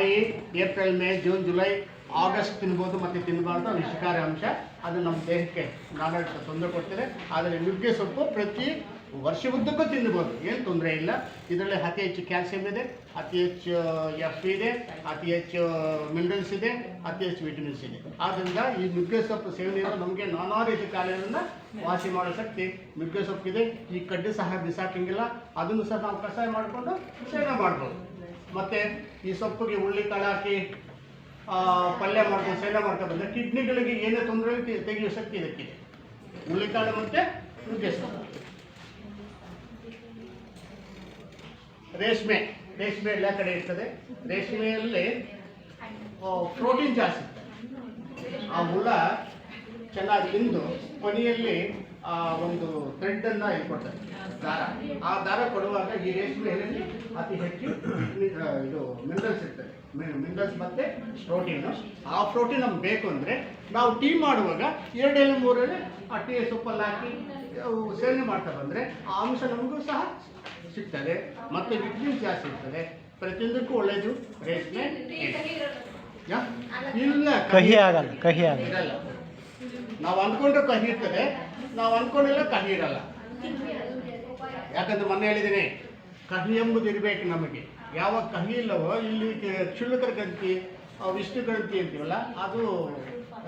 ಕಾಯಿ April May June July August ತಿನ್ಬೋದು ಮತ್ತು ತಿನ್ನಬಾರ್ದು ಅದು ಅಂಶ ಅದು ನಮ್ಮ ದೇಹಕ್ಕೆ ನಾನಾ ತೊಂದರೆ ಕೊಡ್ತದೆ ಆದರೆ ನುಗ್ಗೆ ಸೊಪ್ಪು ಪ್ರತಿ ವರ್ಷ ಉದ್ದಕ್ಕೂ ತಿನ್ನಬಹುದು ಏನು ತೊಂದರೆ ಇಲ್ಲ. ಇದರಲ್ಲಿ ಅತಿ ಹೆಚ್ಚು ಕ್ಯಾಲ್ಸಿಯಂ ಇದೆ, ಅತಿ ಹೆಚ್ಚು ಎಫ್ ಇದೆ, ಅತಿ ಹೆಚ್ಚು ಮಿನರಲ್ಸ್ ಇದೆ, ಅತಿ ಹೆಚ್ಚು ವಿಟಮಿನ್ಸ್ ಇದೆ. ಆದ್ದರಿಂದ ಈ ನುಗ್ಗೆ ಸೊಪ್ಪು ಸೇವನೆಯಿಂದ ನಮಗೆ ನಾನಾ ರೀತಿ ಕಾಯಿಲೆಗಳನ್ನು ವಾಸಿ ಮಾಡೋ ಶಕ್ತಿ ನುಗ್ಗೆ ಸೊಪ್ಪಿದೆ. ಈ ಕಡ್ಡಿ ಸಹ ಬಿಸಾಕಂಗಿಲ್ಲ. ಅದನ್ನು ಸಹ ನಾವು ಕಷಾಯ ಮಾಡಿಕೊಂಡು ಸೇವನೆ ಮಾಡ್ಬೋದು. ಮತ್ತು ಈ ಸೊಪ್ಪಿಗೆ ಹುಳ್ಳಿ ಕಾಳು ಹಾಕಿ ಪಲ್ಯ ಮಾಡ್ಕೊಂಡು ಸೇವನೆ ಮಾಡ್ಕೊಂಡು ಬಂದರೆ ಕಿಡ್ನಿಗಳಿಗೆ ಏನೇ ತೊಂದರೆ ತೆಗೆಯುವ ಶಕ್ತಿ ಇದಕ್ಕಿದೆ. ಹುಳ್ಳಿಕಾಳು ಮತ್ತು ನುಗ್ಗೆ ಸೊಪ್ಪು ರೇಷ್ಮೆ ರೇಷ್ಮೆ ಎಲ್ಲ ಕಡೆ ಇರ್ತದೆ. ರೇಷ್ಮೆಯಲ್ಲಿ ಪ್ರೋಟೀನ್ ಜಾಸ್ತಿ ಆ ಹುಳ ಚೆನ್ನಾಗಿ ತಿಂದು, ಕೊನೆಯಲ್ಲಿ ಆ ಒಂದು ಥ್ರೆಡ್ ಅನ್ನ ಹೇಳ್ಕೊಡ್ತಾರೆ. ದಾರ. ಆ ದಾರ ಕೊಡುವಾಗ ಈ ರೇಷ್ಮೆ ಎಲೆಯಲ್ಲಿ ಅತಿ ಹೆಚ್ಚು ಇದು ಮಿನರಲ್ಸ್ ಇರ್ತದೆ. ಮಿನರಲ್ಸ್ ಮತ್ತೆ ಪ್ರೋಟೀನ್ ಆ ಪ್ರೋಟೀನ್ ನಮ್ಗೆ ಬೇಕು ಅಂದ್ರೆ ನಾವು ಟೀ ಮಾಡುವಾಗ ಎರಡು ಎಲೆ ಮೂರು ಎಲೆ ಆ ಟೀ ಸೊಪ್ಪಲ್ಲಿ ಹಾಕಿ ಸೇವನೆ ಮಾಡ್ತಾ ಬಂದ್ರೆ ಆ ಅಂಶ ನಮಗೂ ಸಹ ಸಿಗ್ತದೆ. ಮತ್ತೆ ವಿಟಮಿನ್ಸ್ ಜಾಸ್ತಿ ಇರ್ತದೆ. ಪ್ರತಿಯೊಂದಕ್ಕೂ ಒಳ್ಳೆಯದು ರೇಷ್ಮೆ ಯಾ? ಇಲ್ಲ ಕಹಿ ಆಗಲ್ಲ ಕಹಿ ಆಗಲ್ಲ. ನಾವು ಅಂದ್ಕೊಂಡ್ರೆ ಕಹಿ ಇರ್ತದೆ. ನಾವು ಅನ್ಕೊಂಡಿಲ್ಲ ಕಹಿ ಇರಲ್ಲ. ಯಾಕಂದ್ರೆ ಮೊನ್ನೆ ಹೇಳಿದ್ದೀನಿ ಕಹಿ ಎಂಬುದು ಇರಬೇಕು ನಮಗೆ. ಯಾವಾಗ ಕಹಿ ಇಲ್ಲವೋ ಇಲ್ಲಿ ಕ್ಷುಲ್ಲಕರ ಗಂತಿ ವಿಷ್ಣು ಗ್ರಂಥಿ ಅಂತೀವಲ್ಲ ಅದು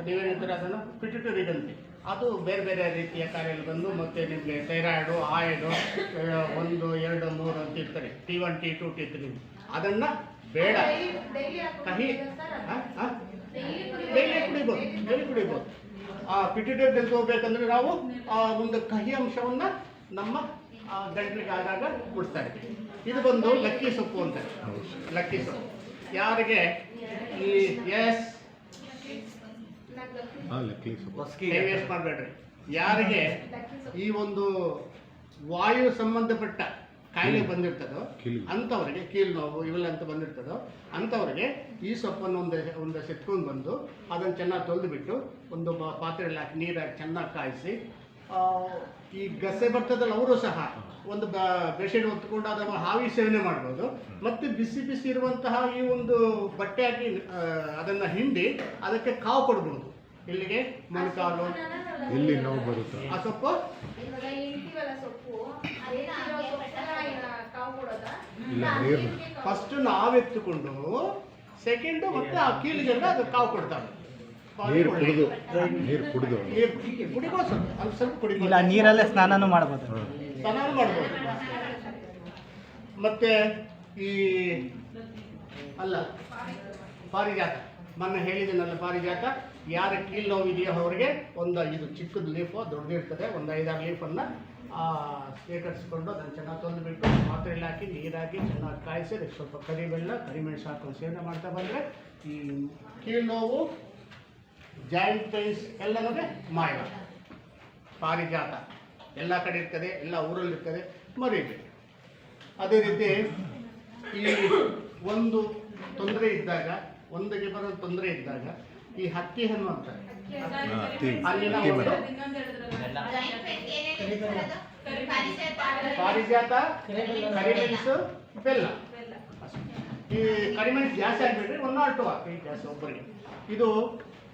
ನೀವೇನಂತಾರೆ ಅದನ್ನು? ಪಿಟಿಟರಿ ಗಂತಿ ಅದು ಬೇರೆ ಬೇರೆ ರೀತಿಯ ಕಾರ್ಯಗಳು ಬಂದು ಮತ್ತೆ ನಿಮಗೆ ಥೈರಾಯ್ಡು ಆಯ್ಡು ಒಂದು ಎರಡು ಮೂರು ಅಂತ ಇರ್ತಾರೆ T one T two T three ಅದನ್ನು ಬೇಡ. ಕಹಿ ಹಾಂ? ಹಾಂ? ಡೈಲಿ ಕುಡಿಬೋದು. ಡೈಲಿ ಕುಡಿಬೋದು. ಆ ಪಿಟ್ಯುಟರಿ ತೆಗೆದು ಹೋಗ್ಬೇಕಂದ್ರೆ ನಾವು ಆ ಒಂದು ಕಹಿ ಅಂಶವನ್ನ ನಮ್ಮ ಆ, ಆದಾಗ ಆಗಾಗ ಇದ್ದೀವಿ ಇರ್ತೀವಿ. ಇದು ಬಂದು ಲಕ್ಕಿ ಸೊಪ್ಪು ಅಂತ. ಲಕ್ಕಿ ಸೊಪ್ಪು. ಯಾರಿಗೆ? ಈ ಎಸ್. ಮಾಡಬೇಡ್ರಿ. ಯಾರಿಗೆ? ಈ ಒಂದು ವಾಯು ಸಂಬಂಧಪಟ್ಟ ಕಾಯಿಲೆ ಬಂದಿರ್ತದೋ ಕೀಲು. ಅಂಥವ್ರಿಗೆ ಕೀಲು ನೋವು ಇವೆಲ್ಲ ಅಂತ ಬಂದಿರ್ತದೋ ಅಂಥವ್ರಿಗೆ ಈ ಸೊಪ್ಪನ್ನು ಒಂದು ಒಂದು ಸೆತ್ಕೊಂಡು ಬಂದು ಅದನ್ನು ಚೆನ್ನಾಗಿ ತೊಳೆದು ಬಿಟ್ಟು ಒಂದು ಬ- ಪಾತ್ರೆಯಲ್ಲಿ ಹಾಕಿ ನೀರಾಗಿ ಚೆನ್ನಾಗಿ ಕಾಯಿಸಿ ಆ, ಈ ಗಸೆ ಬರ್ತದಲ್ಲ ಅವರು ಸಹ ಒಂದು ಬೆಡ್ಶೀಟ್ ಹೊತ್ಕೊಂಡು ಅದನ್ನು ಹಾವಿ ಸೇವನೆ ಮಾಡ್ಬೋದು. ಮತ್ತು ಬಿಸಿ ಬಿಸಿ ಇರುವಂತಹ ಈ ಒಂದು ಬಟ್ಟೆ ಹಾಕಿ ಅದನ್ನು ಅದನ್ನ ಹಿಂಡಿ ಅದಕ್ಕೆ ಕಾವು ಕೊಡ್ಬೋದು. ಇಲ್ಲಿಗೆ ಮೊಣಕಾಲು ಎಲ್ಲಿ ನೋವು ಬರುತ್ತೆ. ಆ ಸೊಪ್ಪು? ಇಲ್ಲ. ನೀರು. ಫಸ್ಟ್ ನಾವೆತ್ತುಕೊಂಡು ಸೆಕೆಂಡು ಮತ್ತೆ ಆ ಕೀಲಿಗೆಲ್ಲ ಅದು ಕಾವು ಕೊಡ್ತಾರೆ. ನೀರು ಕುಡಿದು ನೀರು ಕುಡಿದು. ನೀರು ಕುಡಿಬೋದು ಸ್ವಲ್ಪ ಅಲ್ಲಿ ಸ್ವಲ್ಪ ಕುಡಿಬೋದು ಇಲ್ಲ ನೀರಲ್ಲೇ ಸ್ನಾನನೂ ಮಾಡ್ಬೋದು. ಸ್ನಾನ ಮಾಡ್ಬೋದು. ಮತ್ತೆ ಈ ಅಲ್ಲ ಪಾರಿಜಾತ. ಮೊನ್ನೆ ಹೇಳಿದ್ದೀನಲ್ಲ ಪಾರಿಜಾತ? ಯಾರ ಕೀಲ್ ನೋವಿದೆಯೋ ಅವರಿಗೆ ಒಂದು ಇದು ಚಿಕ್ಕದು ಲೀಫು ದೊಡ್ಡದಿರ್ತದೆ ಒಂದು ಐದಾರು ಲೀಫನ್ನು ಶೇಖರಿಸ್ಕೊಂಡು ಅದನ್ನು ಚೆನ್ನಾಗಿ ತೊಂದುಬಿಟ್ಟು ಪಾತ್ರೆಯಲ್ಲಿ ಹಾಕಿ, ನೀರಾಕಿ, ಚೆನ್ನಾಗಿ ಕಾಯಿಸಿ, ಅದಕ್ಕೆ ಸ್ವಲ್ಪ ಕರಿಬೆಲ್ಲ ಕರಿಮೆಣಸು ಹಾಕೊಂಡು ಸೇವನೆ ಮಾಡ್ತಾ ಬಂದರೆ ಈ ಕೀಲ್ ನೋವು, ಜಾಯಿಂಟ್ ಪೇನ್ಸ್ ಎಲ್ಲನೂ ಮಾಯ. ಪಾರಿಜಾತ. ಎಲ್ಲ ಕಡೆ ಇರ್ತದೆ, ಎಲ್ಲ ಊರಲ್ಲಿ ಇರ್ತದೆ, ಮರೀಬೇಡಿ. ಅದೇ ರೀತಿ ಈ ಒಂದು ತೊಂದರೆ ಇದ್ದಾಗ ಒಂದಿಗೆ ಬರೋ ತೊಂದರೆ ಇದ್ದಾಗ ಈ ಹತ್ತಿ ಹಣ್ಣು ಅಂತಾರೆ ಹಾಂ ಟೀ ಅಲ್ಲಿನ ಪಾರಿಜಾತ ಕರಿಮೆಣಸು ಬೆಲ್ಲ. ಈ ಕರಿಮೆಣಸು ಜಾಸ್ತಿ ಆಗಿಬಿಟ್ರೆ ಒಂದು ಆಟು ಹಾಕಿ. ಜಾಸ್ತಿ ಒಬ್ಬರಿಗೆ. ಇದು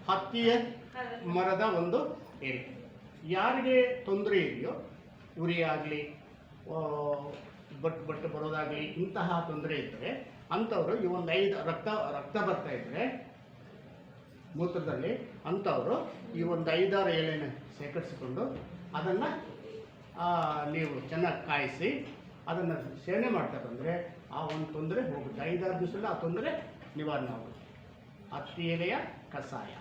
ಹತ್ತಿಯ ಮರದ ಒಂದು ಏರಿ. ಯಾರಿಗೆ ತೊಂದರೆ ಇದೆಯೋ ಉರಿ ಆಗಲಿ ಬಟ್ ಬಟ್ಟು ಬರೋದಾಗಲಿ ಇಂತಹ ತೊಂದರೆ ಇದ್ದರೆ ಅಂಥವರು ಈ ಒಂದು ಐದು ರಕ್ತ ರಕ್ತ ಬರ್ತಾ ಇದ್ದರೆ ಮೂತ್ರದಲ್ಲಿ ಅಂಥವರು ಈ ಒಂದು ಐದಾರು ಎಲೆನ ಶೇಖರಿಸಿಕೊಂಡು ಅದನ್ನು ನೀವು ಚೆನ್ನಾಗಿ ಕಾಯಿಸಿ ಅದನ್ನು ಸೇವನೆ ಮಾಡ್ತಾ ಬಂದರೆ ಆ ಒಂದು ತೊಂದರೆ ಹೋಗುತ್ತೆ. ಐದಾರು ದಿವಸದಲ್ಲಿ ಆ ತೊಂದರೆ ನಿವಾರಣೆ ಆಗುತ್ತೆ. ಹತ್ತಿ ಎಲೆಯ ಕಷಾಯ.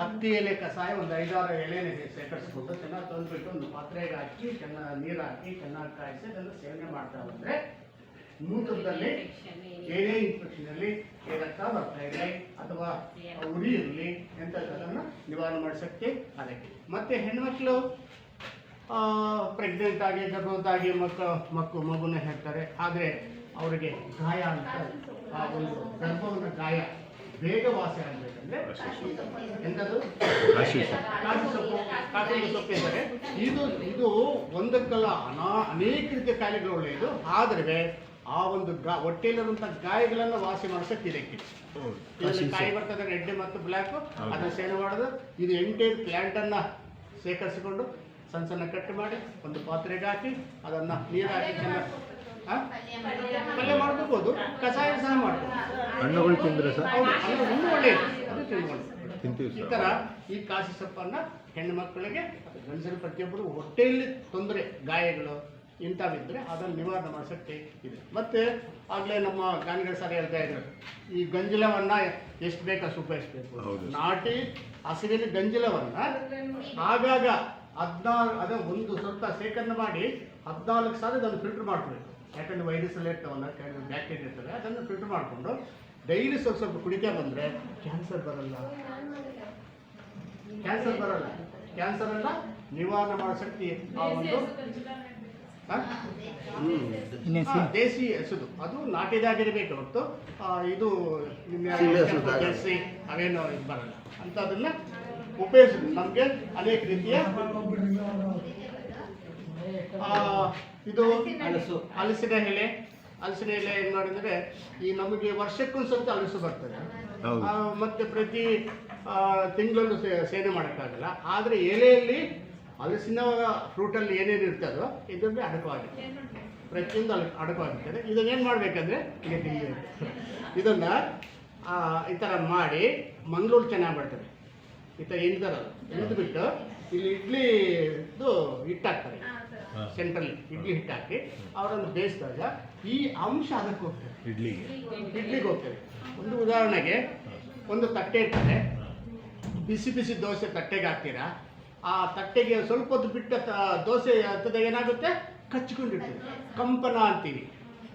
ಹತ್ತಿ ಎಲೆ ಕಷಾಯ ಒಂದು ಐದಾರು ಎಲೆನ ಶೇಖರಿಸ್ಕೊಂಡು ಚೆನ್ನಾಗಿ ತಂದುಬಿಟ್ಟು ಒಂದು ಪಾತ್ರೆಗೆ ಹಾಕಿ ಚೆನ್ನಾಗಿ ನೀರು ಹಾಕಿ ಚೆನ್ನಾಗಿ ಕಾಯಿಸಿ ಅದನ್ನು ಸೇವನೆ ಮಾಡ್ತಾ ಬಂದರೆ ಮೂತ್ರದಲ್ಲಿ ಏನೇ ಇನ್ಫೆಕ್ಷನ್ ಇರಲಿ ರಕ್ತ ಬರ್ತಾ ಇರಲಿ ಅಥವಾ ಉರಿ ಇರಲಿ ಎಂಥದ್ದನ್ನು ನಿವಾರಣೆ ಮಾಡೋ ಶಕ್ತಿ ಅದಕ್ಕೆ ಮತ್ತು ಹೆಣ್ಮಕ್ಳು ಪ್ರೆಗ್ನೆಂಟ್ ಆಗಿ ಗರ್ಭವತಾಗಿ ಮಕ್ಕಳು ಮಕ್ಕಳು ಮಗುನ ಹೇಳ್ತಾರೆ ಆದರೆ ಅವರಿಗೆ ಗಾಯ ಅಂತ ಆ ಒಂದು ಗರ್ಭವನ್ನು ಗಾಯ ಬೇಗ ವಾಸಿ ಆಗಬೇಕಂದ್ರೆ ಎಂಥದ್ದು ಕಾಶಿ ಸೊಪ್ಪು. ಸೊಪ್ಪು. ಇದು ಇದು ಒಂದಕ್ಕಲ್ಲ ಅನಾ ಅನೇಕ ರೀತಿಯ ಕಾಯಿಲೆಗಳು ಒಳ್ಳೆಯದು. ಆದರೆ ಆ ಒಂದು ಗಾ ಹೊಟ್ಟೆಯಲ್ಲಿರುವಂಥ ಗಾಯಗಳನ್ನು ವಾಸಿ ಮಾಡಿಸೋಕೆ ಇದಕ್ಕೆ ಹೌದು. ಕಾಯಿ ಬರ್ತದೆ ರೆಡ್ ಮತ್ತು ಬ್ಲ್ಯಾಕ್. ಅದನ್ನ ಸೇನೆ ಮಾಡೋದು. ಇದು ಎಂಟೈರ್ ಪ್ಲಾಂಟ್ ಅನ್ನ ಶೇಖರಿಸಿಕೊಂಡು ಸಣ್ಣ ಸಣ್ಣ ಕಟ್ ಮಾಡಿ ಒಂದು ಪಾತ್ರೆಗೆ ಹಾಕಿ ಅದನ್ನ ನೀರು ಹಾಕಿ ಚೆನ್ನಾಗಿ? ಪಲ್ಯ ಮಾಡ್ಕೋಬಹುದು ಕಷಾಯ ಸಹ ಮಾಡ್ಬೋದು. ಹಣ್ಣುಗಳು ತಿಂದ್ರೆ ಸರ್ ಹೌದು ಅದು ಒಳ್ಳೆಯದು. ಅದು ತಿಂದು ತಿಂತೀವಿ ಈ ತರ ಥರ ಈ ಕಾಸಿ ಸೊಪ್ಪನ್ನ ಹೆಣ್ಣು ಮಕ್ಕಳಿಗೆ ಗಂಡಸರು ಪ್ರತಿಯೊಬ್ಬರು ಹೊಟ್ಟೆಯಲ್ಲಿ ತೊಂದರೆ ಗಾಯಗಳು ಇಂಥವಿದ್ರೆ ಅದನ್ನು ನಿವಾರಣೆ ಶಕ್ತಿ ಇದೆ. ಮತ್ತೆ ಆಗಲೇ ನಮ್ಮ ಗಾನಿಗಳು ಸರ್ ಹೇಳ್ತಾ ಇದ್ರು ಈ ಗಂಜಲವನ್ನು ಎಷ್ಟು ಬೇಕು ಅಷ್ಟು ಉಪಯೋಗಿಸ್ಬೇಕು. ನಾಟಿ ಹಸಿವಿನ ಗಂಜಲವನ್ನು ಆಗಾಗ ಹದಿನಾರು ಅದೇ ಒಂದು ಸ್ವಲ್ಪ ಶೇಖರಣೆ ಮಾಡಿ ಹದಿನಾಲ್ಕು ಸಾರಿ ಅದನ್ನು ಫಿಲ್ಟರ್ ಮಾಡಬೇಕು ಯಾಕಂದ್ರೆ ವೈರಸ್ ಎಲ್ಲ ಇರ್ತಾವಲ್ಲ ಕೆಲವು ಬ್ಯಾಕ್ಟೀರಿಯಾ ಇರ್ತವೆ ಅದನ್ನು ಫಿಲ್ಟರ್ ಮಾಡಿಕೊಂಡು ಡೈಲಿ ಸ್ವಲ್ಪ ಸ್ವಲ್ಪ ಕುಡಿತಾ ಬಂದರೆ ಕ್ಯಾನ್ಸರ್ ಬರಲ್ಲ. ಕ್ಯಾನ್ಸರ್ ಬರಲ್ಲ. ಕ್ಯಾನ್ಸರ್ ಅಲ್ಲ ನಿವಾರಣೆ ಮಾಡೋ ಶಕ್ತಿ ಆ ಒಂದು ದೇಸಿ ಹಸುದು ಅದು ನಾಟಿದಾಗಿರಬೇಕು ಹೊತ್ತು ಇದು. ಜರ್ಸಿ ಅವೇನು ಇದು ಬರಲ್ಲ. ಅಂಥದ್ದನ್ನ ಉಪಯೋಗಿಸಿದ್ರು ನಮಗೆ ಅನೇಕ ರೀತಿಯ ಆ, ಇದು ಹಲಸು. ಹಲಸಿನ ಎಲೆ. ಹಲಸಿನ ಎಲೆ ಏನು ಮಾಡಿದ್ರೆ ಈ ನಮಗೆ ವರ್ಷಕ್ಕೊಂದ್ಸತಿ ಹಲಸು ಬರ್ತದೆ. ಹೌದು. ಮತ್ತೆ ಪ್ರತಿ ತಿಂಗಳಲ್ಲೂ ಸೇನೆ ಮಾಡೋಕ್ಕಾಗಲ್ಲ. ಆದರೆ ಎಲೆಯಲ್ಲಿ ಹಲಸಿನ ಫ್ರೂಟಲ್ಲಿ ಏನೇನು ಇರ್ತದೋ ಇದರಲ್ಲಿ ಅಡಕವಾಗಿರ್ತದೆ ಪ್ರತಿಯೊಂದು ಅಲ್ಲಿ ಅಡಕವಾಗಿರ್ತದೆ. ಇದನ್ನೇನು ಮಾಡಬೇಕಂದ್ರೆ ಈಗ ಇದನ್ನು ಈ ಥರ ಮಾಡಿ ಮಂಗಳೂರು ಚೆನ್ನಾಗಿ ಬರ್ತದೆ. ಈ ಥರ ಎಣ್ದು ಬಿಟ್ಟು ಇಲ್ಲಿ ಇಡ್ಲಿದು ಹಿಟ್ಟಾಕ್ತಾರೆ. ಹಾಂ ಸೆಂಟ್ರಲ್ಲಿ ಇಡ್ಲಿ ಹಿಟ್ಟಾಕಿ ಅವರನ್ನು ಬೇಯಿಸಿದಾಗ ಈ ಅಂಶ ಅದಕ್ಕೆ ಹೋಗ್ತದೆ. ಇಡ್ಲಿಗೆ. ಇಡ್ಲಿಗೆ ಹೋಗ್ತದೆ. ಒಂದು ಉದಾಹರಣೆಗೆ ಒಂದು ತಟ್ಟೆ ಇರ್ತದೆ. ಬಿಸಿ ಬಿಸಿ ದೋಸೆ ತಟ್ಟೆಗೆ ಹಾಕ್ತೀರಾ? ಆ ತಟ್ಟೆಗೆ ಸ್ವಲ್ಪ ಹೊತ್ತು ಬಿಟ್ಟ ದೋಸೆ ಹತ್ತದ ಏನಾಗುತ್ತೆ? ಕಚ್ಕೊಂಡಿರ್ತದೆ ಕಂಪನ ಅಂತೀವಿ.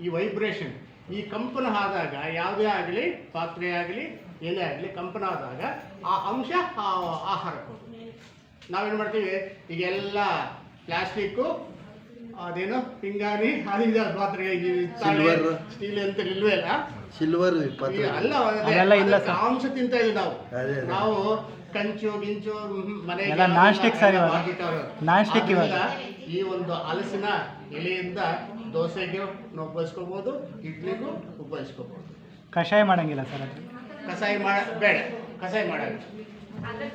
ಈ ವೈಬ್ರೇಷನ್ ಈ ಕಂಪನ ಆದಾಗ ಯಾವುದೇ ಆಗಲಿ ಪಾತ್ರೆ ಆಗಲಿ ಏನೇ ಆಗಲಿ ಕಂಪನ ಆದಾಗ ಆ ಅಂಶ ಆ ಆಹಾರಕ್ಕೆ ಹೋಗುತ್ತೆ ನಾವೇನು ಮಾಡ್ತೀವಿ? ಈಗೆಲ್ಲ ಪ್ಲಾಸ್ಟಿಕ್ಕು ಅದೇನು ಪಿಂಗಾಣಿ ಅದಿದ ಪಾತ್ರೆ. ಸ್ಟೀಲ್ ಅಂತ ಇಲ್ವೇ ಇಲ್ಲ ಸಿಲ್ವರ್ ಇಪ್ಪತ್ತು ಪಾತ್ರೆ ಅಲ್ಲ ಅದೆಲ್ಲ ಇಲ್ಲ ಸರ್. ಅಂಶ ತಿಂತ ಇದೀವಿ ನಾವು ಅದೇ, ಅದೇ. ನಾವು ಕಂಚು ಗಿಂಚು ಮನೆ ಮನೆಗೆ ಎಲ್ಲ non stick ಸರ್ ಇವಾಗ. ಹಾಕಿಟ್ಟವ್ರು. Non stick ಇವಾಗ. ಈ ಒಂದು ಹಲಸಿನ ಎಲೆಯಿಂದ ದೋಸೆಗೆ ನಾವು ಉಪಯೋಗಿಸ್ಕೋಬಹುದು ಇಡ್ಲಿಗೂ ಉಪಯೋಗಿಸ್ಕೋಬಹುದು ಕಷಾಯ ಮಾಡಂಗಿಲ್ಲ ಸರ್ ಅದು ಕಷಾಯ ಮಾಡ ಬೇಡ ಕಷಾಯ ಮಾಡಲ್ಲ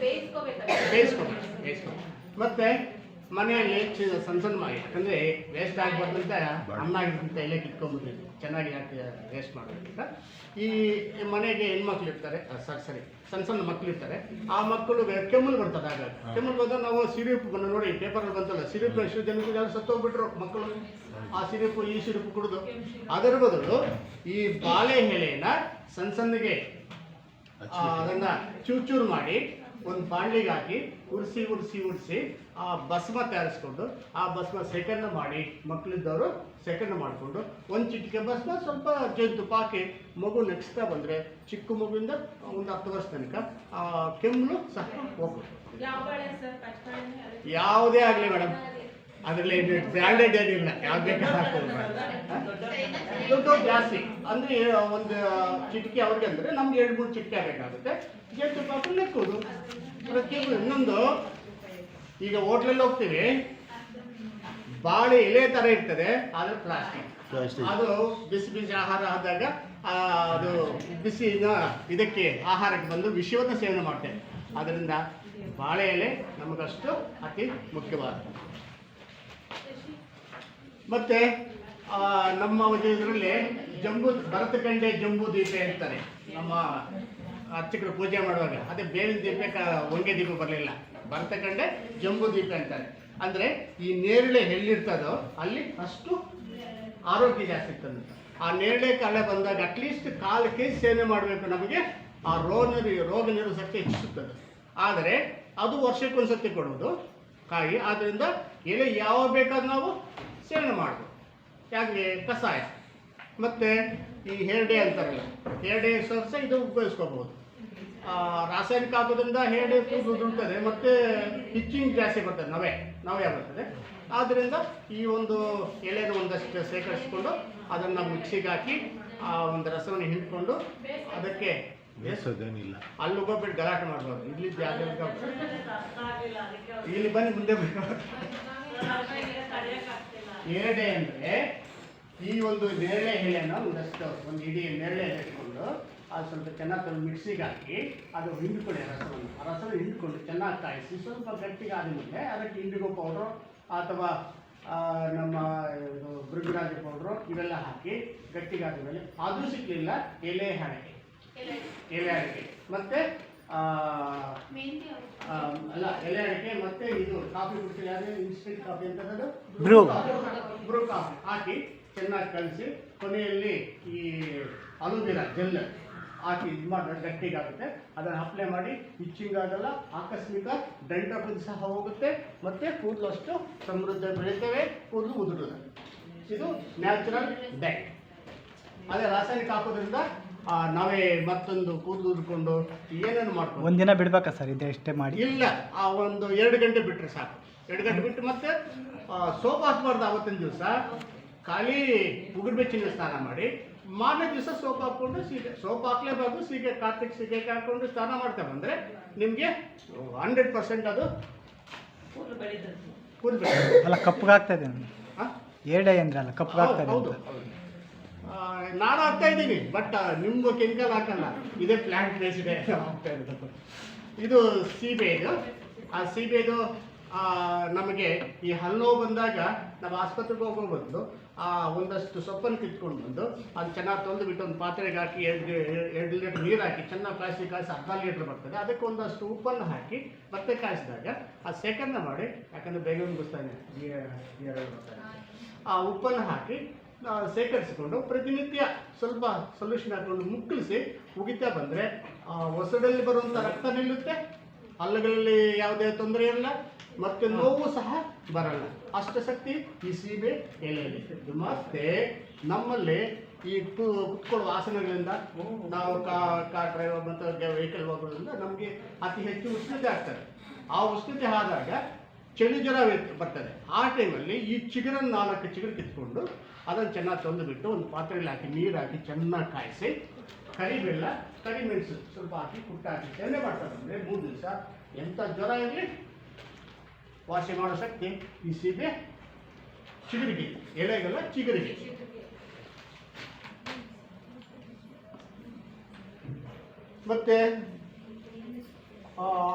ಬೇಯಿಸ್ಕೊಬೇಕು ಬೇಯಿಸ್ಕೋಬೇಕು ಮತ್ತೆ ಮನೆಯಲ್ಲಿ ಚಿ- ಸಣ್ಣ ಸಣ್ಣ ಮಾಡಿ ಯಾಕಂದ್ರೆ ವೇಸ್ಟ್ ಆಗಿ ಅಂತ ಅನ್ನ ಆಗಿದ್ದಂತ ಎಲೆ ಕಿತ್ಕೊಂಡ್ಬಿಟ್ಟಿದ್ವಿ ಚೆನ್ನಾಗಿ ಯಾಕೆ ವೇಸ್ಟ್ ಮಾಡೋದ್ರಿಂದ. ಈ ಮನೆಗೆ ಹೆಣ್ಮಕ್ಳು ಇರ್ತಾರೆ ಸರಿ ಸರಿ ಸಣ್ಣ ಸಣ್ಣ ಮಕ್ಳು ಇರ್ತಾರೆ. ಆ ಮಕ್ಕಳು ಕೆಮ್ಮಲು ಬರ್ತದೆ ಆಗ. ಕೆಮ್ಮಲು ಬಂದಾಗ ನಾವು ಸಿರಿಪ್ ನೋಡಿ ಪೇಪರಲ್ಲಿ ಬಂತಲ್ಲ ಸಿರಿಪ್ ಎಷ್ಟು ಜನಕ್ಕೆ ಯಾರು ಸತ್ತೋಗ್ಬಿಟ್ರು ಮಕ್ಕಳು. ಆ ಸಿರಿಪು ಈ ಸಿರಿಪು ಕುಡಿದು. ಅದರ ಬದಲು ಈ ಬಾಳೆ ಎಲೆನ ಸಣ್ಣ ಸಣ್ಣಗೆ ಅದನ್ನ ಚೂರು ಚೂರು ಮಾಡಿ ಒಂದು ಬಾಣಲಿಗೆ ಹಾಕಿ ಉರ್ಸಿ ಉರಿಸಿ ಉರಿಸಿ ಆ ಭಸ್ಮ ತಯಾರಿಸ್ಕೊಂಡು ಆ ಭಸ್ಮ ಸೆಕೆಂಡ್ ಮಾಡಿ ಮಕ್ಕಳಿದ್ದವರು ಶೇಖರಣೆ ಮಾಡಿಕೊಂಡು ಒಂದು ಚಿಟಿಕೆ ಬಸ್ನ ಸ್ವಲ್ಪ ಜೇನುತುಪ್ಪ ಹಾಕಿ ಮಗು ನೆಕ್ಸ್ತಾ ಬಂದರೆ ಚಿಕ್ಕ ಮಗುವಿಂದ ಒಂದು ಹತ್ತು ವರ್ಷ ತನಕ ಆ ಕೆಮ್ಮು ಸಹ ಹೋಗ್ಬೋದು. ಯಾವುದೇ ಆಗಲಿ ಮೇಡಮ್ ಅದರಲ್ಲಿ ಬ್ರ್ಯಾಂಡೆಡ್ ಏನಿಲ್ಲ. ಯಾವುದೇ ಬೇಕಾದ್ರೆ ದುಡ್ಡು ಜಾಸ್ತಿ. ಅಂದರೆ ಒಂದು ಚಿಟಿಕೆ ಅವ್ರಿಗೆ ಅಂದರೆ ನಮ್ಗೆ ಎರಡು ಮೂರು ಚಿಟಿಕೆ ಬೇಕಾಗುತ್ತೆ ಜೇನುತುಪ್ಪ ಹಾಕೊಂಡು ನೆಕ್ಕೋದು. ಪ್ರತಿಯೊಬ್ಬರು ಇನ್ನೊಂದು. ಈಗ ಹೋಟ್ಲಲ್ಲಿ ಹೋಗ್ತೀವಿ. ಬಾಳೆ ಎಲೆ ತರ ಇರ್ತದೆ ಆದ್ರೆ ಪ್ಲಾಸ್ಟಿಕ್ ಅದು ಬಿಸಿ ಬಿಸಿ ಆಹಾರ ಆದಾಗ ಆ, ಅದು ಬಿಸಿ ಇದಕ್ಕೆ ಆಹಾರಕ್ಕೆ ಬಂದು ವಿಷವನ್ನು ಸೇವನೆ ಮಾಡ್ತೇವೆ. ಅದರಿಂದ ಬಾಳೆ ಎಲೆ ನಮಗಷ್ಟು ಅತಿ ಮುಖ್ಯವಾದ. ಮತ್ತೆ ಆ, ನಮ್ಮ ಒಂದು ಇದರಲ್ಲಿ ಜಂಬು ಭರತಕಂಡೆ ಜಂಬೂ ದೀಪ ಅಂತಾರೆ. ನಮ್ಮ ಅರ್ಚಕರು ಪೂಜೆ ಮಾಡುವಾಗ. ಅದೇ ಬೇವಿನ ದೀಪಕ್ಕೆ ಹೊಂಗೆ ದೀಪ ಬರಲಿಲ್ಲ. ಭರತಕಂಡೆ ಜಂಬೂ ದೀಪ ಅಂತಾರೆ. ಅಂದರೆ ಈ ನೇರಳೆ ಎಲ್ಲಿರ್ತದೋ ಅಲ್ಲಿ ಅಷ್ಟು ಆರೋಗ್ಯ ಜಾಸ್ತಿ ಇರ್ತದೆ ಆ ನೇರಳೆ ಕಾಲ ಬಂದಾಗ ಅಟ್ಲೀಸ್ಟ್ ಕಾಲು ಕೆ ಸೇವನೆ ಮಾಡಬೇಕು ನಮಗೆ, ಆ ರೋಗ ರೋಗ ಶಕ್ತಿ ಹೆಚ್ಚಿಸುತ್ತದೆ. ಆದರೆ ಅದು ವರ್ಷಕ್ಕೊಂದ್ಸತಿ ಕೊಡುವುದು ಕಾಯಿ. ಆದ್ದರಿಂದ ಎಲೆ ಯಾವ ಬೇಕಾದ್ರೂ ನಾವು ಸೇವನೆ ಮಾಡ್ಬೋದು. ಯಾಕೆ? ಕಷಾಯ. ಮತ್ತು ಈ ಹೆರಡೆ ಅಂತಾರಲ್ಲ, ಹೇರ್ಡೆ ಸಹ ಇದು ಉಪಯೋಗಿಸ್ಕೋಬಹುದು ರಾಸಾಯನಿಕ ಹಾಕೋದ್ರಿಂದ ಹೇಡೆ ಕೂದಲು ಉದುರ್ತದೆ ಮತ್ತು ಹಿಚ್ಚಿಂಗ್ ಜಾಸ್ತಿ ಬರ್ತದೆ ನವೆ ನವೆ ಬರ್ತದೆ. ಆದ್ದರಿಂದ ಈ ಒಂದು ಎಲೆನ ಒಂದಷ್ಟು ಶೇಖರಿಸಿಕೊಂಡು ಅದನ್ನು ಮಿಕ್ಸಿಗೆ ಹಾಕಿ ಆ ಒಂದು ರಸವನ್ನು ಹಿಂಡ್ಕೊಂಡು ಅದಕ್ಕೆ ಬೇಸೋದೇನಿಲ್ಲ. ಅಲ್ಲಿ ಹೋಗ್ಬಿಟ್ಟು ಗಲಾಟೆ ಮಾಡಬಾರ್ದು. ಇಲ್ಲಿ ಇಲ್ಲಿ ಬನ್ನಿ ಮುಂದೆ ಬೇಕು ಏಡೆ ಅಂದರೆ ಈ ಒಂದು ನೇರಳೆ ಎಲೆನ ಒಂದಷ್ಟು ಒಂದು ಇಡೀ ನೇರಳೆ ಎಲೆ ಇಟ್ಕೊಂಡು ಅದು ಸ್ವಲ್ಪ ಚೆನ್ನಾಗಿ ಸ್ವಲ್ಪ ಮಿಕ್ಸಿಗೆ ಹಾಕಿ ಅದು ಹಿಂಡ್ಕೊಳ್ಳಿ ರಸವನ್ನು. ಆ ರಸನ ಹಿಂಡ್ಕೊಂಡು ಚೆನ್ನಾಗಿ ಕಾಯಿಸಿ ಸ್ವಲ್ಪ ಗಟ್ಟಿಗೆ ಆದಮೇಲೆ ಅದಕ್ಕೆ ಇಂಡಿಗೋ ಪೌಡ್ರು ಅಥವಾ ನಮ್ಮ ಇದು ಭೃಗರಾಜ ಪೌಡ್ರು ಇವೆಲ್ಲ ಹಾಕಿ ಗಟ್ಟಿಗಾದ ಮೇಲೆ ಅದು ಸಿಕ್ಕಲಿಲ್ಲ ಎಲೆ ಹರಕೆ ಎಲೆ. ಅಡಿಕೆ ಮತ್ತೆ ಅಲ್ಲ ಎಲೆ ಅಡಿಕೆ ಮತ್ತೆ ಇದು ಕಾಫಿ ಕುಡಿಸಿಲ್ಲ ಯಾರು ಇನ್ಸ್ಟೆಂಟ್ ಕಾಫಿ ಅಂತ ಅದು ಬ್ರೂ ಬ್ರೂ ಕಾಫಿ. ಹಾಕಿ ಚೆನ್ನಾಗಿ ಕಲಸಿ ಕೊನೆಯಲ್ಲಿ ಈ ಅಲುದಿರ ಜೆಲ್. ಹಾಕಿ ಇದು ಮಾಡಿದ್ರೆ ಗಟ್ಟಿಗಾಗುತ್ತೆ. ಅದನ್ನು ಅಪ್ಲೈ ಮಾಡಿ ಇಚ್ಚಿಂಗ್ ಆಗಲ್ಲ ಆಕಸ್ಮಿಕ ಡೆಂಟಫಿಲ್ ಸಹ ಹೋಗುತ್ತೆ. ಮತ್ತೆ ಕೂದಲು ಅಷ್ಟು ಸಮೃದ್ಧ ಬೆಳೀತೇವೆ ಕೂದಲು ಉದುರುತ್ತದೆ ಇದು ನ್ಯಾಚುರಲ್ ಡೈ ಅದೇ ರಾಸಾಯನಿಕ ಹಾಕೋದ್ರಿಂದ ನಾವೇ ಮತ್ತೊಂದು ಕೂದಲು ಉದ್ಕೊಂಡು ಏನೇನು ಮಾಡ್ಕೊಂಡು ಒಂದಿನ ಬಿಡ್ಬೇಕಾ ಸರ್? ಇದೆ ಇಷ್ಟೇ ಮಾಡಿ. ಇಲ್ಲ ಆ ಒಂದು ಎರಡು ಗಂಟೆ ಬಿಟ್ಟರೆ ಸಾಕು. ಎರಡು ಗಂಟೆ ಬಿಟ್ಟು ಮತ್ತೆ ಸೋಪ್ ಹಾಕ್ಬಾರ್ದು ಅವತ್ತಿನ ದಿವಸ ಖಾಲಿ ಉಗುರು ಬೆಚ್ಚಿನ ಸ್ನಾನ ಮಾಡಿ ಮಾರನೇ ದಿವಸ ಸೋಪ್ ಹಾಕ್ಕೊಂಡು ಸೀಗೆ ಸೋಪ್ ಹಾಕ್ಲೇಬಾರ್ದು ಸೀಗೆ ಕಾರ್ತಿಕ್ ಸೀಗೆ ಹಾಕ್ಕೊಂಡು ಸ್ನಾನ ಮಾಡ್ತಾ ಬಂದರೆ ನಿಮಗೆ ಹಂಡ್ರೆಡ್ ಪರ್ಸೆಂಟ್ ಅದು ಕೂದಲು. ಅಲ್ಲ ಕಪ್ಪು ಆಗ್ತದೆ ಎರಡೇ ಅಂದ್ರೆ ಅಲ್ಲ ಕಪ್ಪಗಾಗ್ತದೆ ಹೌದು ನಾನು ಹಾಕ್ತಾ ಇದ್ದೀನಿ ಬಟ್ ನಿಮ್ಮ ಕೆಮಿಕಲ್ ಹಾಕಲ್ಲ. ಇದೇ ಪ್ಲಾಂಟ್ ಬೇಸ್ ಹಾಕ್ತಾ ಇರೋದು ಇದು ಸೀಬೆ ಇದು ಆ ಸೀಬೆದು ಆ, ನಮಗೆ ಈ ಹಲ್ಲು ಬಂದಾಗ ನಾವು ಆಸ್ಪತ್ರೆಗೆ ಹೋಗೋ ಬದಲು ಆ, ಒಂದಷ್ಟು ಸೊಪ್ಪನ್ನು ಕಿತ್ಕೊಂಡು ಬಂದು ಅದು ಚೆನ್ನಾಗಿ ತೊಂದು ಬಿಟ್ಟು ಒಂದು ಪಾತ್ರೆಗೆ ಹಾಕಿ ಎರಡು ಎರಡು ಲೀಟರ್ ನೀರು ಹಾಕಿ, ಚೆನ್ನಾಗಿ ಕಾಯಿಸಿ ಕಾಯಿಸಿ ಅರ್ಧ ಲೀಟ್ರ್ ಬರ್ತದೆ. ಅದಕ್ಕೆ ಒಂದಷ್ಟು ಉಪ್ಪನ್ನು ಹಾಕಿ ಮತ್ತೆ ಕಾಯಿಸಿದಾಗ ಆ ಸೆಕೆಂಡ್ನ ಮಾಡಿ, ಯಾಕಂದರೆ ಬೇಗ ಮುಗಿಸ್ತಾನೆ ಆ ಉಪ್ಪನ್ನು ಹಾಕಿ ಶೇಖರಿಸಿಕೊಂಡು ಪ್ರತಿನಿತ್ಯ ಸ್ವಲ್ಪ ಸೊಲ್ಯೂಷನ್ ಹಾಕೊಂಡು ಮುಕ್ಕಳಿಸಿ ಮುಗಿತಾ ಬಂದರೆ ಒಸಡಲ್ಲಿ ಬರುವಂಥ ರಕ್ತ ನಿಲ್ಲುತ್ತೆ. ಹಲ್ಲುಗಳಲ್ಲಿ ಯಾವುದೇ ತೊಂದರೆ ಇರಲ್ಲ, ಮತ್ತೆ ನೋವು ಸಹ ಬರಲ್ಲ. ಅಷ್ಟು ಶಕ್ತಿ ಈ ಸೀಬೆ ಎಲೆಯಲ್ಲಿ. ಮತ್ತೆ ನಮ್ಮಲ್ಲಿ ಈ ಕುತ್ಕೊಳ್ಳುವ ಆಸನಗಳಿಂದ ನಾವು ಕಾ ಕಾರ್ ಡ್ರೈವರ್ ಮತ್ತು ವೆಹಿಕಲ್ ಹೋಗೋದ್ರಿಂದ ನಮಗೆ ಅತಿ ಹೆಚ್ಚು ಉಷ್ಣತೆ ಆಗ್ತದೆ. ಆ ಉಷ್ಣತೆ ಆದಾಗ ಚಳಿ ಜ್ವರ ಬರ್ತದೆ. ಆ ಟೈಮಲ್ಲಿ ಈ ಚಿಗುರನ್ನು ನಾಲ್ಕು ಚಿಗುರು ಕಿತ್ಕೊಂಡು ಅದನ್ನು ಚೆನ್ನಾಗಿ ತಂದುಬಿಟ್ಟು ಒಂದು ಪಾತ್ರೆಯಲ್ಲಿ ಹಾಕಿ ನೀರು ಹಾಕಿ ಚೆನ್ನಾಗಿ ಕಾಯಿಸಿ ಕರಿಬೆಲ್ಲ ಕರಿಮೆಣಸು ಸ್ವಲ್ಪ ಹಾಕಿ ಕುಟ್ಟ ಹಾಕಿ. ಸೇವನೆ ಮಾಡ್ತಾರೆ ಅಂದರೆ ಮೂರು ದಿವಸ ಎಂಥ ಜ್ವರ ಇರಲಿ, ವಾಸಿ ಮಾಡೋ ಶಕ್ತಿ ಈ ಸೀಬೆ ಚಿಗುರಿಗೆ, ಎಲೆಗೆಲ್ಲ ಚಿಗುರಿಗೆ. ಮತ್ತೆ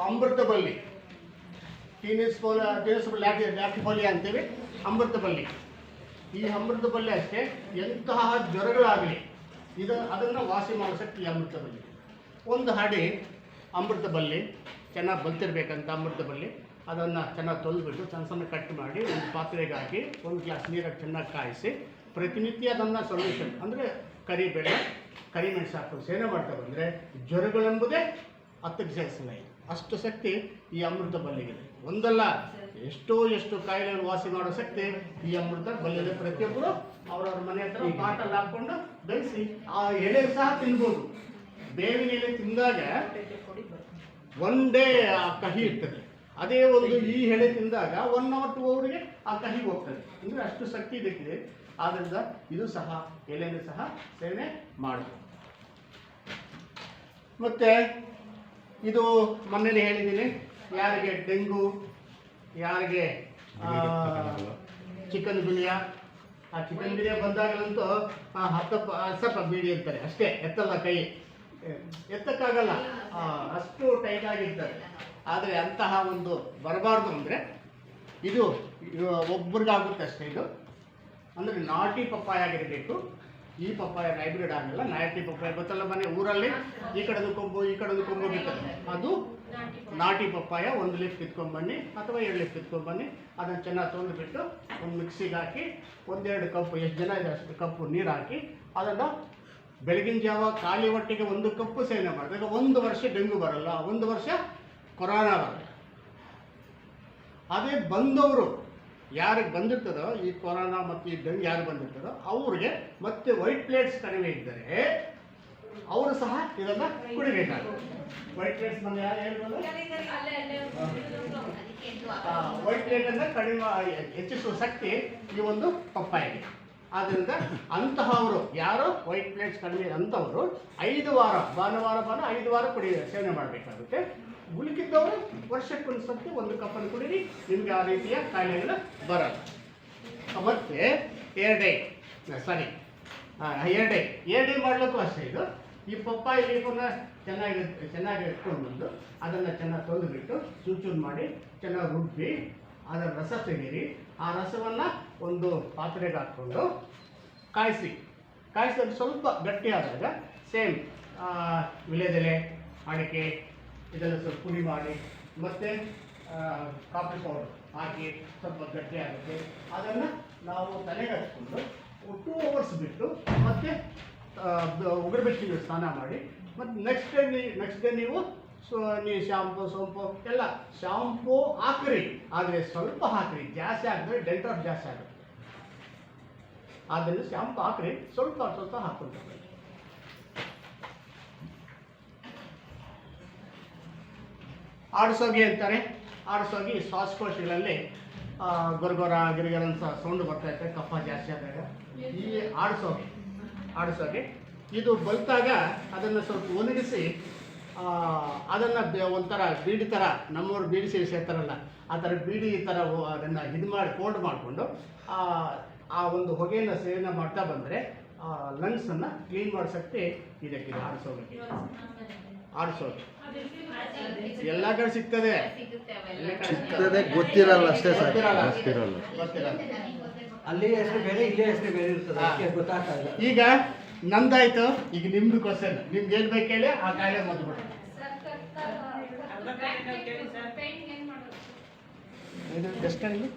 ಅಮೃತ ಬಳ್ಳಿ. ಟೀನಿಸ್ ಪೋಲ ಟೀನಿಸ್ ಲ್ಯಾಟಿ ಲ್ಯಾಟಿಫೋಲಿಯಾ ಅಂತೀವಿ, ಅಮೃತ ಬಳ್ಳಿ. ಈ ಅಮೃತ ಬಳ್ಳಿ ಅಷ್ಟೇ ಎಂತಹ ಜ್ವರಗಳಾಗಲಿ ಇದು ಅದನ್ನು ವಾಸಿ ಮಾಡೋ ಶಕ್ತಿ ಅಮೃತ ಬಲ್ಲಿ ಒಂದು ಹಾಡಿ ಅಮೃತ ಬಲ್ಲಿ ಚೆನ್ನಾಗಿ ಬಲ್ತಿರ್ಬೇಕಂತ ಅಮೃತ ಬಲ್ಲಿ ಅದನ್ನು ಚೆನ್ನಾಗಿ ತೊಳೆದ್ಬಿಟ್ಟು ಸಣ್ಣ ಸಣ್ಣ ಕಟ್ ಮಾಡಿ ಒಂದು ಪಾತ್ರೆಗೆ ಹಾಕಿ ಒಂದು ಗ್ಲಾಸ್ ನೀರಾಗಿ ಚೆನ್ನಾಗಿ ಕಾಯಿಸಿ, ಪ್ರತಿನಿತ್ಯ ಅದನ್ನು ಸೊಲ್ಯೂಷನ್ ಅಂದರೆ ಕರಿಬೇಳೆ, ಕರಿಮೆಣಸು ಹಾಕೊಂಡು ಸೇನೆ ಮಾಡ್ತಾ ಬಂದರೆ ಜ್ವರಗಳೆಂಬುದೇ ಸೇರಿಸಲ್ಲ ಇದು ಅಷ್ಟು ಶಕ್ತಿ ಈ ಅಮೃತ ಬಲ್ಲಿಗಿದೆ ಒಂದಲ್ಲ. ಎಷ್ಟೋ ಎಷ್ಟು ಕಾಯಿಲೆಗಳು ವಾಸಿ ಮಾಡೋ ಶಕ್ತಿ ಈ ಅಮೃತ ಬಲ್ಲಿದೆ ಪ್ರತಿಯೊಬ್ಬರು ಅವರವ್ರ ಮನೆ ಹತ್ರ ಪಾಟಲ್ಲಿ ಹಾಕ್ಕೊಂಡು ಬೆಳೆಸಿ ಆ ಎಲೆ ಸಹ ತಿನ್ಬೋದು. ಬೇವಿನ ಎಲೆ ತಿಂದಾಗ ಒಂದೇ ಡೇ ಆ ಕಹಿ ಇರ್ತದೆ. ಅದೇ ಒಂದು ಈ ಎಳೆ ತಿಂದಾಗ ಒನ್ ಅವರ್ ಟು ಅವರಿಗೆ ಆ ಕಹಿ ಹೋಗ್ತದೆ. ಅಂದರೆ ಅಷ್ಟು ಶಕ್ತಿ ಬೇಕಿದೆ. ಆದ್ದರಿಂದ ಇದು ಸಹ ಎಲೆಯನ್ನು ಸಹ ಸೇವನೆ ಮಾಡಬೇಕು ಮತ್ತೆ ಇದು ಮೊನ್ನೆನೇ ಹೇಳಿದ್ದೀನಿ ಯಾರಿಗೆ ಡೆಂಗು ಯಾರಿಗೆ? ಚಿಕನ್ ಬಿಳಿಯ ಆ ಚಿಕನ್ ಬಿರಿಯ ಬಂದಾಗಲಂತೂ ಹತ್ತಪ್ಪ ಹಸಪ್ಪ ಬೀಡಿ ಅಂತಾರೆ ಅಷ್ಟೇ, ಎತ್ತಲ್ಲ ಕೈ. ಎತ್ತಕ್ಕಾಗಲ್ಲ. ಅಷ್ಟು ಟೈಟ್ ಆಗಿರ್ತಾರೆ. ಆದರೆ ಅಂತಹ ಒಂದು ಬರಬಾರ್ದು ಅಂದರೆ, ಇದು ಒಬ್ಬರಿಗಾಗುತ್ತೆ ಅಷ್ಟೇ ಇದು. ಅಂದರೆ ನಾಟಿ ಪಪ್ಪಾಯ ಆಗಿರಬೇಕು. ಈ ಪಪ್ಪಾಯ ಹೈಬ್ರಿಡ್ ಆಗಲ್ಲ. ನಾಟಿ ಪಪ್ಪಾಯ ಗೊತ್ತಲ್ಲ ಮನೆ ಊರಲ್ಲಿ? ಈ ಕಡೆದು ಕೊಂಬು, ಈ ಕಡೆದು ಕೊಂಬು ಬಿರ್ತದೆ ಅದು ನಾಟಿ ಪಪ್ಪಾಯ, ಒಂದು ಲೀಫ್ ಕಿತ್ಕೊಂಡ್ಬನ್ನಿ ಅಥವಾ ಎರಡು ಲೀಫ್ ಕಿತ್ಕೊಂಡ್ಬನ್ನಿ ಅದನ್ನು ಚೆನ್ನಾಗಿ ತೊಳೆದುಬಿಟ್ಟು ಒಂದು ಮಿಕ್ಸಿಗೆ ಹಾಕಿ ಒಂದೆರಡು ಕಪ್ಪು, ಎಷ್ಟು ಜನ ಇದೆ ಅಷ್ಟು ಕಪ್ಪು ನೀರು ಹಾಕಿ ಅದನ್ನು ಬೆಳಗಿನ ಜಾವ ಖಾಲಿ ಹೊಟ್ಟೆಗೆ ಒಂದು ಕಪ್ಪು ಸೇವನೆ ಮಾಡಿದಾಗ ಒಂದು ವರ್ಷ ಡೆಂಗು ಬರಲ್ಲ, ಒಂದು ವರ್ಷ ಕೊರೋನಾ ಬರಲ್ಲ. ಅದೇ ಬಂದವರು ಯಾರಿಗೆ ಬಂದಿರ್ತದೋ ಈ ಕೊರೋನಾ ಮತ್ತು ಈ ಡೆಂಗ್ ಯಾರು ಬಂದಿರ್ತದೋ ಅವ್ರಿಗೆ ಮತ್ತೆ ವೈಟ್ ಪ್ಲೇಟ್ಸ್ ಕಡಿಮೆ ಇದ್ದರೆ ಅವರು ಸಹ ಇದನ್ನ ಕುಡಿಬೇಕಾಗುತ್ತೆ ವೈಟ್ ಪ್ಲೇಟ್ಸ್ ಬಂದು? ಯಾರು ವೈಟ್ ಪ್ಲೇಟನ್ನು ಕಡಿಮೆ ಹೆಚ್ಚಿಸುವ ಶಕ್ತಿ ಈ ಒಂದು ಪಪ್ಪಾಯಿಗೆ. ಆದ್ದರಿಂದ ಅಂತಹವರು ಯಾರು? ವೈಟ್ ಪ್ಲೇಟ್ಸ್ ಕಡಿಮೆ ಅಂಥವರು ಐದು ವಾರ, ಭಾನುವಾರ ಭಾನ ಐದು ವಾರ ಕುಡಿ ಸೇವನೆ ಮಾಡಬೇಕಾಗುತ್ತೆ. ಉಳಿಕಿದ್ದವರು ವರ್ಷಕ್ಕೊಂದು ಸತಿ ಒಂದು ಕಪ್ಪನ್ನು ಕುಡೀರಿ, ನಿಮಗೆ ಆ ರೀತಿಯ ಕಾಯಿಲೆಗಳು ಬರಲ್ಲ. ಮತ್ತೆ ಎರಡೇ ಸಾರಿ. ಏರ್ ಡೈ ಮಾಡಲಿಕ್ಕೂ ಅಷ್ಟೇ ಇದು. ಈ ಪಪ್ಪಾಯಿ ಲೀಫನ್ನ ಚೆನ್ನಾಗಿ ಚೆನ್ನಾಗಿ ಇಟ್ಕೊಂಡು ಬಂದು ಅದನ್ನು ಚೆನ್ನಾಗಿ ತೊಳೆದುಬಿಟ್ಟು ಚೂರು ಮಾಡಿ ಚೆನ್ನಾಗಿ ರುಬ್ಬಿ ಅದರ ರಸ ತೆಗೀರಿ. ಆ ರಸವನ್ನು ಒಂದು ಪಾತ್ರೆಗೆ ಹಾಕ್ಕೊಂಡು ಕಾಯಿಸಿ. ಕಾಯಿಸಿದ್ರೆ ಸ್ವಲ್ಪ ಗಟ್ಟಿ ಆದಾಗ ಸೇಮ್ ವಿಳೆದೆಲೆ ಅಡಿಕೆ, ಇದೆಲ್ಲ ಸ್ವಲ್ಪ ಪುಡಿ ಮಾಡಿ, ಮತ್ತು ಕಾಫಿ ಪೌಡರ್ ಹಾಕಿ ಸ್ವಲ್ಪ ಗಟ್ಟಿ ಆಗುತ್ತೆ. ಅದನ್ನು ನಾವು ತಲೆಗೆ ಹಚ್ಕೊಂಡು ಟೂ ಅವರ್ಸ್ ಬಿಟ್ಟು ಮತ್ತೆ ಉಗುರು ಬೆಚ್ಚಗೆ ಸ್ನಾನ ಮಾಡಿ. ಮತ್ತು ನೆಕ್ಸ್ಟ್ ಡೇ ನೀ ನೆಕ್ಸ್ಟ್ ಡೇ ನೀವು ಸೊ ನೀವು ಶಾಂಪು ಸೋಂಪು ಎಲ್ಲ ಶಾಂಪು ಹಾಕ್ರಿ. ಆದರೆ ಸ್ವಲ್ಪ ಹಾಕ್ರಿ. ಜಾಸ್ತಿ ಹಾಕಿದ್ರೆ ಡೆಂಟ್ರಫ್ ಜಾಸ್ತಿ ಆಗುತ್ತೆ. ಆದ್ದರಿಂದ ಶಾಂಪು ಹಾಕ್ರಿ. ಸ್ವಲ್ಪ ಸ್ವಲ್ಪ ಹಾಕ್ಕೊಂಡು ಆಡಿಸೋಗಿ ಅಂತಾರೆ. ಆಡಿಸೋಗಿ ಶ್ವಾಸಕೋಶಗಳಲ್ಲಿ ಗೊರಗೊರ, ಗಿರಿಗರ ಅಂತ ಸೌಂಡ್ ಬರ್ತಾ ಇರುತ್ತೆ ಕಫ ಜಾಸ್ತಿ ಆದಾಗ. ಈ ಆಡಿಸೋಕೆ ಆಡಿಸೋಕೆ. ಇದು ಬಲ್ತಾಗ ಅದನ್ನು ಸ್ವಲ್ಪ ಒಣಗಿಸಿ ಅದನ್ನು ಒಂಥರ ಬೀಡಿ ಥರ ನಮ್ಮವ್ರು ಬೀಡಿ ಸೇರಿಸಿರ್ತಾರಲ್ಲ ಆ ಥರ ಬೀಡಿ ಥರ ಅದನ್ನು ಇದು ಮಾಡಿ ಫೋಲ್ಡ್ ಮಾಡಿಕೊಂಡು ಆ ಒಂದು ಹೊಗೆಯನ್ನು ಸೇವನೆ ಮಾಡ್ತಾ ಬಂದರೆ ಲಂಗ್ಸನ್ನು ಕ್ಲೀನ್ ಮಾಡೋ ಇದಕ್ಕೆ ಆಡಿಸೋಗಿ ಆಡಿಸೋಗಿ ಎಲ್ಲ ಕಡೆ ಸಿಗ್ತದೆ. ಗೊತ್ತಿರಲ್ಲ ಅಷ್ಟೇ. ಗೊತ್ತಿರಲ್ಲ. ಗೊತ್ತಿರಲ್ಲ. ಅಲ್ಲಿ ಹೆಸರು ಬೇರೆ ಇಲ್ಲೇ ಹೆಸರು ಬೇರೆ ಇರ್ತದೆ. ಅದಕ್ಕೆ ಗೊತ್ತಾಗ್ತಾ ಇಲ್ಲ ಈಗ ನಂದಾಯ್ತು ಈಗ ನಿಮ್ದು ಕ್ವಶನ್ ನಿಮ್ಗೆ ಏನ್ ಬೇಕು ಹೇಳಿ ಆ ಕಾಯಿಲೆ ಮದ್ದು ಬಿಡಿ ಪೇಂಟ್ ಏನ್ ಮಾಡೋದು ಇದು ಎಷ್ಟು ಹೇಳಿ